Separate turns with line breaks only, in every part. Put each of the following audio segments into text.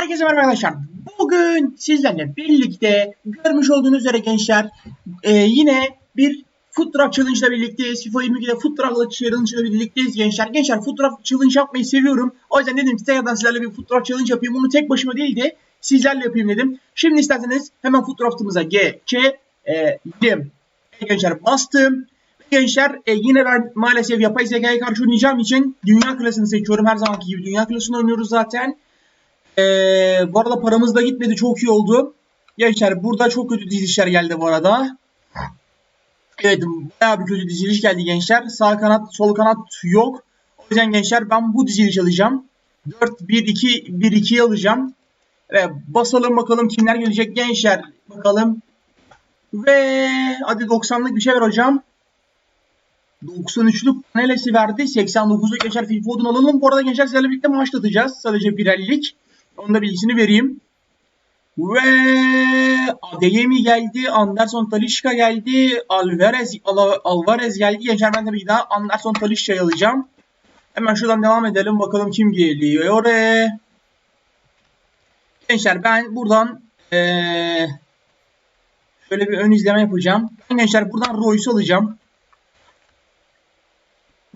Herkese merhaba arkadaşlar. Bugün sizlerle birlikte görmüş olduğunuz üzere gençler e, yine bir Food Truck Challenge ile birlikteyiz. FIFA 22'de Food Truck Challenge ile birlikteyiz gençler. Gençler Food Truck Challenge yapmayı seviyorum. O yüzden dedim ki tekrardan sizlerle bir Food Truck Challenge yapayım. Bunu tek başıma değil de sizlerle yapayım dedim. Şimdi isterseniz hemen Food Truck'ımıza geçelim. E, gençler bastım. Gençler e, yine ben maalesef yapay zekaya karşı oynayacağım için dünya klasını seçiyorum. Her zamanki gibi dünya klasını oynuyoruz zaten. Ee, bu arada paramız da gitmedi. Çok iyi oldu. Gençler burada çok kötü dizilişler geldi bu arada. Evet bayağı bir kötü diziliş geldi gençler. Sağ kanat sol kanat yok. O yüzden gençler ben bu diziliş alacağım. 4-1-2-1-2'yi alacağım. Evet basalım bakalım kimler gelecek gençler. Bakalım. Ve hadi 90'lık bir şey ver hocam. 93'lük panelesi verdi. 89'luk gençler Phil Foden alalım. Bu arada gençler sizlerle birlikte maç atacağız. Sadece birerlik. Onun da bilgisini vereyim. Ve Adeyemi geldi. Anderson Talişka geldi. Alvarez, Al- Alvarez geldi. Gençler ben tabii ki daha Anderson Talişka'yı alacağım. Hemen şuradan devam edelim. Bakalım kim geliyor oraya. Gençler ben buradan ee, şöyle bir ön izleme yapacağım. Ben gençler buradan Royce'u alacağım.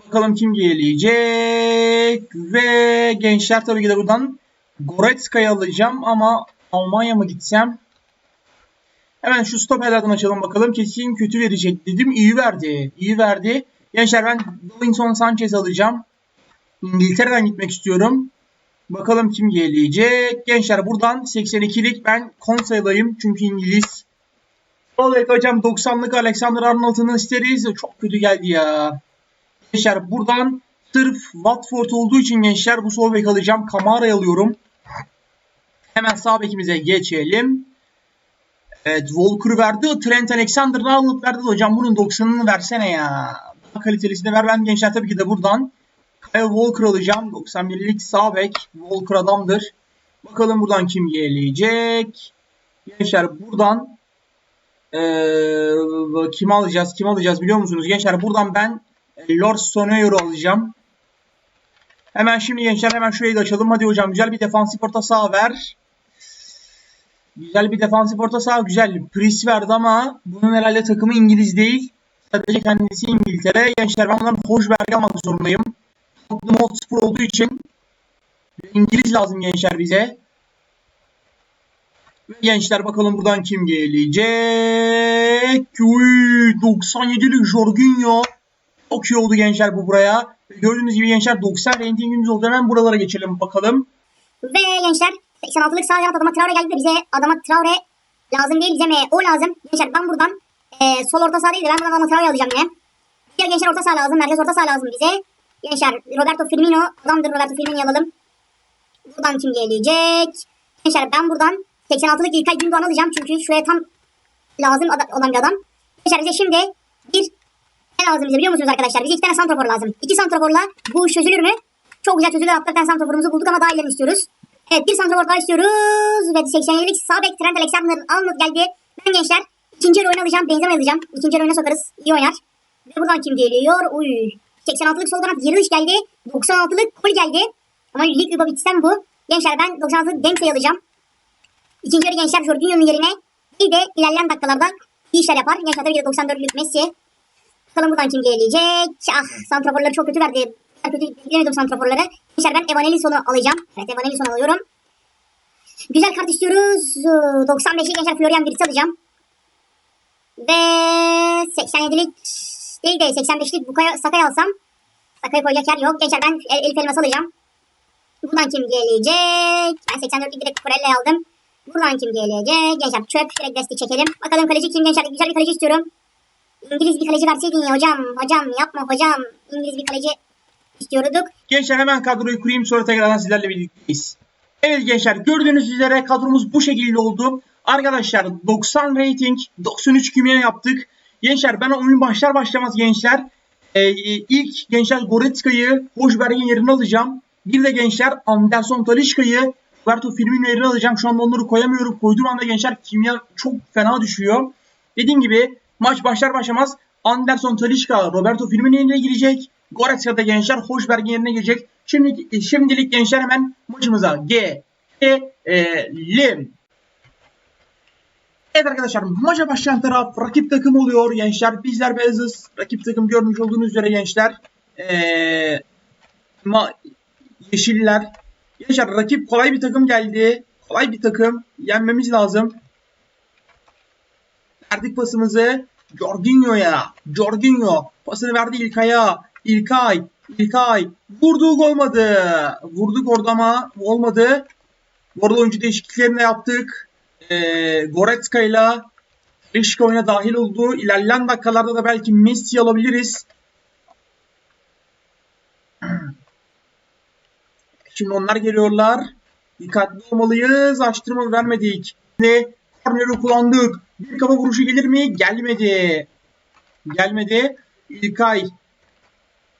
Bakalım kim gelecek. Ve gençler tabii ki de buradan Goretzka'yı alacağım ama Almanya mı gitsem? Hemen şu stoperlerden açalım bakalım. Kesin kötü verecek dedim. İyi verdi. İyi verdi. Gençler ben Davinson Sanchez alacağım. İngiltere'den gitmek istiyorum. Bakalım kim gelecek. Gençler buradan 82'lik ben Konsa alayım. Çünkü İngiliz. Vallahi hocam 90'lık Alexander Arnold'unu isteriz. Çok kötü geldi ya. Gençler buradan sırf Watford olduğu için gençler bu sol bek alacağım. Kamara'yı alıyorum. Hemen sağ bekimize geçelim. Evet Walker verdi. Trent Alexander-Arnold verdi. Hocam bunun 90'ını versene ya. Daha kalitelisini ver. Ben gençler tabii ki de buradan Kyle Walker alacağım. 91'lik sağ bek. Walker adamdır. Bakalım buradan kim gelecek. Gençler buradan ee, kim alacağız? Kim alacağız biliyor musunuz? Gençler buradan ben Lord Soneur'u alacağım. Hemen şimdi gençler hemen şurayı da açalım. Hadi hocam güzel bir defansif orta saha ver. Güzel bir defansif orta saha güzel. Pris verdi ama bunun herhalde takımı İngiliz değil. Sadece kendisi İngiltere. Gençler ben bundan Hoşberg'i almak zorundayım. Tottenham Hotspur olduğu için İngiliz lazım gençler bize. Gençler bakalım buradan kim gelecek? Uy, 97'lik Jorginho. Çok iyi oldu gençler bu buraya. Gördüğünüz gibi gençler 90 reytingimiz oldu. Hemen buralara geçelim bakalım.
Ve gençler 86'lık sağ yanat adama Traore geldi de bize adama Traore lazım değil bize mi? O lazım. Gençler ben buradan e, sol orta saha değil de ben buradan adama Traore alacağım yine. Diğer gençler orta saha lazım. Merkez orta saha lazım bize. Gençler Roberto Firmino adamdır Roberto Firmino'yu alalım. Buradan kim gelecek? Gençler ben buradan 86'lık İlkay Gündoğan alacağım. Çünkü şuraya tam lazım olan bir adam. Gençler bize şimdi bir ne lazım bize biliyor musunuz arkadaşlar? Bize iki tane santrafor lazım. İki santraforla bu iş çözülür mü? Çok güzel çözülür. Hatta bir tane santraforumuzu bulduk ama daha ilerini istiyoruz. Evet bir santrafor daha istiyoruz. Ve 87'lik sağ bek Trent Alexander Arnold geldi. Ben gençler ikinci el oyunu alacağım. Benzeme alacağım. İkinci el oyuna sokarız. İyi oynar. Ve buradan kim geliyor? Uy. 86'lık sol kanat Yeriş geldi. 96'lık Kol geldi. Ama lig Lubavic'ten bu. Gençler ben 96'lık Dempsey alacağım. İkinci yarı gençler Jorginho'nun yerine bir de ilerleyen dakikalarda iyi işler yapar. Gençler tabii ki de 94'lük Messi. Bakalım buradan kim gelecek? Ah santraforları çok kötü verdi. Kötü beklemedim santraforları. Gençler ben Evan Elison'u alacağım. Evet Evan Elison'u alıyorum. Güzel kart istiyoruz. 95'lik gençler Florian Wirtz'i alacağım. Ve 87'lik değil de 85'lik Bukaya Saka'yı alsam. Saka'yı koyacak yer yok. Gençler ben el, Elif Elmas'ı alacağım. Buradan kim gelecek? Ben 84'lük direkt Kurelle'yi aldım. Buradan kim gelecek? Gençler çöp direkt desti çekelim. Bakalım kaleci kim gençler? Güzel bir kaleci istiyorum. İngiliz bir kaleci verseydin ya hocam. Hocam yapma hocam. İngiliz bir kaleci istiyorduk.
Gençler hemen kadroyu kurayım sonra tekrardan sizlerle birlikteyiz. Evet gençler gördüğünüz üzere kadromuz bu şekilde oldu. Arkadaşlar 90 rating 93 küme yaptık. Gençler ben oyun başlar başlamaz gençler e, ilk gençler Goretzka'yı Hoşberg'in yerine alacağım. Bir de gençler Anderson Talişka'yı Roberto Firmino yerine alacağım. Şu anda onları koyamıyorum. Koyduğum anda gençler kimya çok fena düşüyor. Dediğim gibi maç başlar başlamaz Anderson Talişka Roberto Firmino yerine girecek. Goretzka da gençler Hoşberg'in yerine girecek. Şimdi şimdilik gençler hemen maçımıza geçelim. Evet arkadaşlar maça başlayan taraf rakip takım oluyor gençler. Bizler beyazız. Rakip takım görmüş olduğunuz üzere gençler. Ee, ma yeşiller. Gençler rakip kolay bir takım geldi. Kolay bir takım. Yenmemiz lazım. Verdik pasımızı. Jorginho'ya. Jorginho. Pasını verdi İlkay'a. İlkay. İlkay. Vurduk olmadı. Vurduk orada ama olmadı. Bu arada oyuncu değişikliklerini de yaptık. Ee, Goretzka ile Rişka oyuna dahil oldu. İlerleyen dakikalarda da belki Messi alabiliriz. Şimdi onlar geliyorlar. Dikkatli olmalıyız. Açtırma vermedik. Ve korneri kullandık. Bir kafa vuruşu gelir mi? Gelmedi. Gelmedi. İlkay.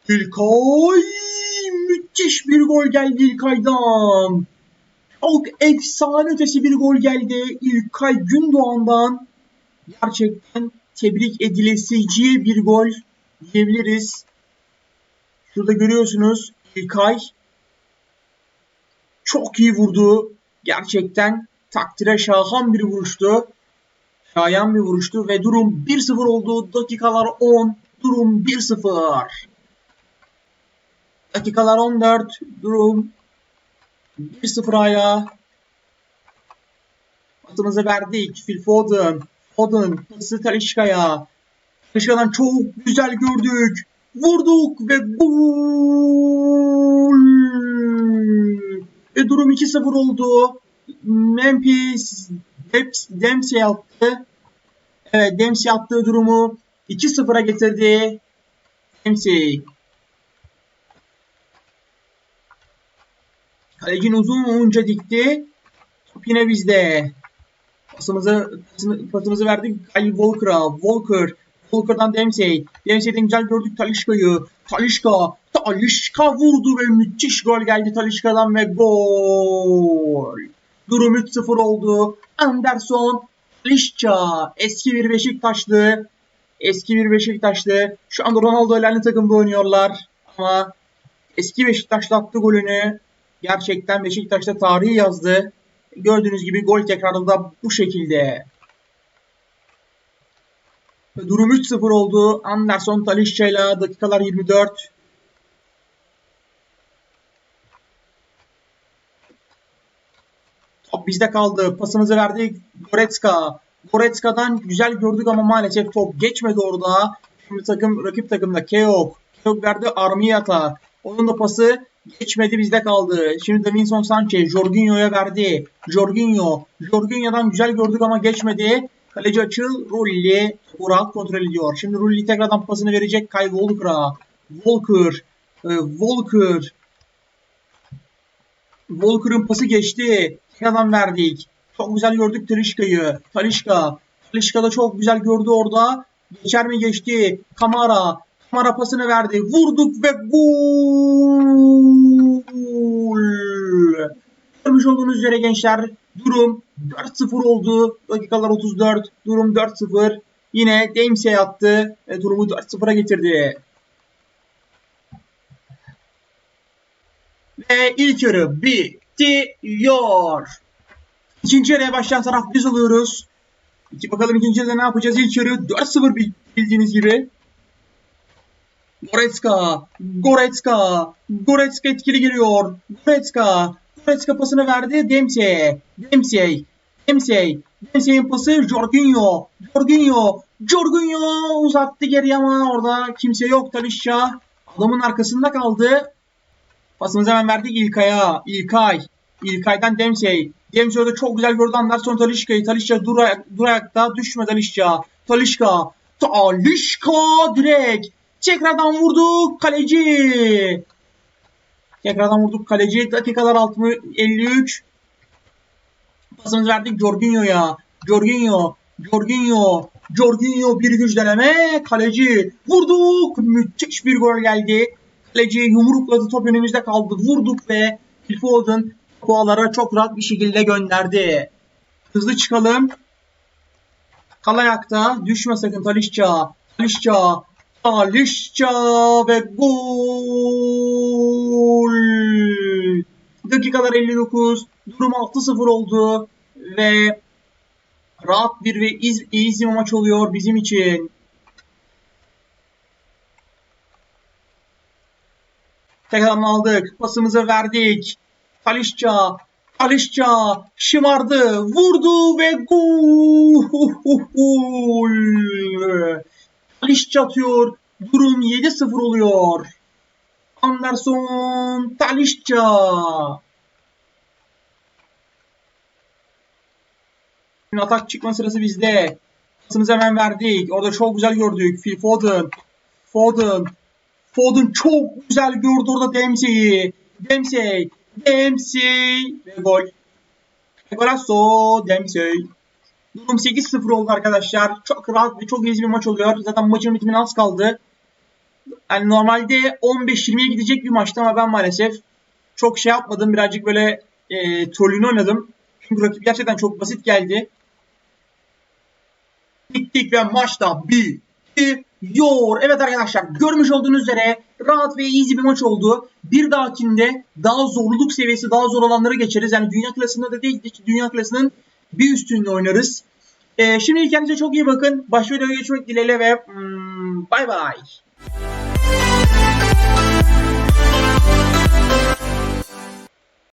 İlkay. Müthiş bir gol geldi İlkay'dan. Çok efsane ötesi bir gol geldi İlkay Gündoğan'dan. Gerçekten tebrik edilesici bir gol diyebiliriz. Şurada görüyorsunuz İlkay çok iyi vurdu. Gerçekten takdire şahan bir vuruştu. Şayan bir vuruştu ve durum 1-0 oldu. Dakikalar 10. Durum 1-0. Dakikalar 14. Durum 1-0 hala. Pasımızı verdik. Phil Foden. Foden pası Talişka'ya. Talişka'dan çok güzel gördük. Vurduk ve gol. Ve durum 2-0 oldu. Memphis Deps, Dempsey attı. Evet Dempsey attığı durumu 2-0'a getirdi. Dempsey. Kalecin uzunca dikti. Top yine bizde. Pasımızı, pasımızı verdik Kyle Walker'a. Walker. Walker'dan Dempsey. Dempsey'den güzel gördük Talişka'yı. Talişka. Talişka vurdu ve müthiş gol geldi Talişka'dan ve gol. Durum 3-0 oldu. Anderson. Talişka. Eski bir Beşiktaşlı. Eski bir Beşiktaşlı. Şu anda Ronaldo ile aynı takımda oynuyorlar. Ama eski Beşiktaşlı attı golünü. Gerçekten Beşiktaş'ta tarihi yazdı. Gördüğünüz gibi gol tekrarında bu şekilde. Durum 3-0 oldu. Anderson Talişça ile dakikalar 24. Top bizde kaldı. Pasımızı verdik. Goretzka. Goretzka'dan güzel gördük ama maalesef top geçmedi orada. Şimdi takım rakip takımda Keok. Keok verdi Armiyat'a. Onun da pası geçmedi bizde kaldı. Şimdi Davinson Sanchez Jorginho'ya verdi. Jorginho. Jorginho'dan güzel gördük ama geçmedi. Kaleci açıl. Rulli. Burak kontrol ediyor. Şimdi Rulli tekrardan pasını verecek Kyle Walker'a. Walker. e, Walker. Walker'ın pası geçti. Tekrardan verdik. Çok güzel gördük Talişka'yı. Talişka. Talişka da çok güzel gördü orada. Geçer mi geçti? Kamara. Kamara pasını verdi. Vurduk ve gol. Görmüş olduğunuz üzere gençler durum 4-0 oldu. Dakikalar 34. Durum 4-0. Yine Dempsey attı ve durumu 4-0'a getirdi. Ve ilk yarı bitiyor. İkinci yarıya başlayan taraf biz oluyoruz. Bakalım ikinci yarıda ne yapacağız? İlk yarı 4-0 bil- bildiğiniz gibi. Goretzka, Goretzka, Goretzka etkili geliyor. Goretzka, Goretzka pasını verdi Dempsey, Dempsey, Dempsey, Dempsey'in pası Jorginho, Jorginho, Jorginho uzattı geri ama orada kimse yok Talişça. Adamın arkasında kaldı. Pasımızı hemen verdik İlkay'a. İlkay. İlkay'dan Dempsey. Dempsey orada çok güzel gördü Anderson Talişka'yı. Talişka dur, dur ayakta. Düşme Talişka. Talişka. Talişka direkt. Tekrardan vurduk kaleci. Tekrardan vurduk kaleci. Dakikalar 60, 53. Pasımızı verdik Jorginho'ya. Jorginho. Jorginho. Jorginho bir güçleneme. Kaleci. Vurduk. Müthiş bir gol geldi. Kaleci yumrukladı. Top önümüzde kaldı. Vurduk ve Phil Foden kualara çok rahat bir şekilde gönderdi. Hızlı çıkalım. Kal ayakta. Düşme sakın Talişça. Talişça. Talişça ve gol. Dakikalar 59. Durum 6-0 oldu. Ve rahat bir ve iz, easy maç oluyor bizim için. Tekrardan aldık. Pasımızı verdik. Talişça. Talişça şımardı. Vurdu ve gol. Talişça atıyor. Durum 7-0 oluyor. Anderson. Şimdi atak çıkma sırası bizde. Pasımızı hemen verdik. Orada çok güzel gördük. Phil Foden. Foden. Foden çok güzel gördü orada Dempsey'i. Dempsey. Dempsey. Ve gol. Golasso Dempsey. Durum 8-0 oldu arkadaşlar. Çok rahat ve çok iyi bir maç oluyor. Zaten maçın bitimine az kaldı. Yani normalde 15-20'ye gidecek bir maçtı ama ben maalesef çok şey yapmadım. Birazcık böyle e, trollünü oynadım. Çünkü rakip gerçekten çok basit geldi. Bittik ve maçta bitiyor. Evet arkadaşlar görmüş olduğunuz üzere rahat ve easy bir maç oldu. Bir dahakinde daha zorluk seviyesi daha zor olanları geçeriz. Yani dünya klasında da değil, dünya klasının bir üstünde oynarız. Ee, şimdi kendinize çok iyi bakın. Başka videoya geçmek dileğiyle ve mm, bay bay.